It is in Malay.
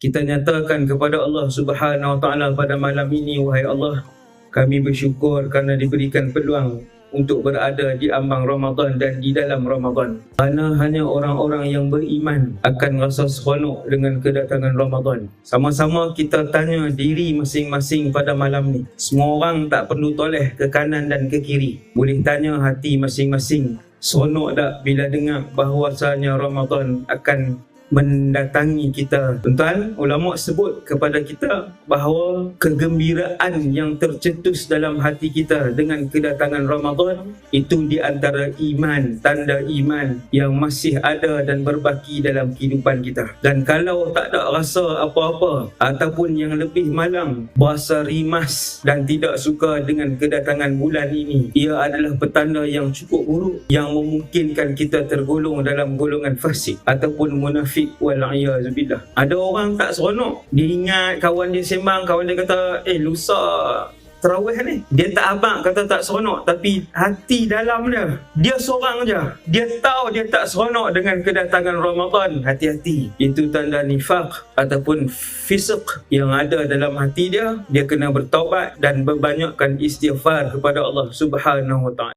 kita nyatakan kepada Allah Subhanahu Wa Taala pada malam ini wahai Allah kami bersyukur kerana diberikan peluang untuk berada di ambang Ramadan dan di dalam Ramadan. Kerana hanya orang-orang yang beriman akan rasa seronok dengan kedatangan Ramadan. Sama-sama kita tanya diri masing-masing pada malam ni. Semua orang tak perlu toleh ke kanan dan ke kiri. Boleh tanya hati masing-masing. Seronok tak bila dengar bahawasanya Ramadan akan mendatangi kita. Tuan-tuan, ulama sebut kepada kita bahawa kegembiraan yang tercetus dalam hati kita dengan kedatangan Ramadan itu di antara iman, tanda iman yang masih ada dan berbaki dalam kehidupan kita. Dan kalau tak ada rasa apa-apa ataupun yang lebih malang, berasa rimas dan tidak suka dengan kedatangan bulan ini, ia adalah petanda yang cukup buruk yang memungkinkan kita tergolong dalam golongan fasik ataupun munafik munafik wal-iyazubillah. Ada orang tak seronok. Dia ingat kawan dia sembang, kawan dia kata, eh lusa terawih ni. Dia tak abang kata tak seronok. Tapi hati dalam dia, dia seorang je. Dia tahu dia tak seronok dengan kedatangan Ramadan. Hati-hati. Itu tanda nifak ataupun fisq yang ada dalam hati dia. Dia kena bertaubat dan berbanyakkan istighfar kepada Allah Subhanahu Wa Taala.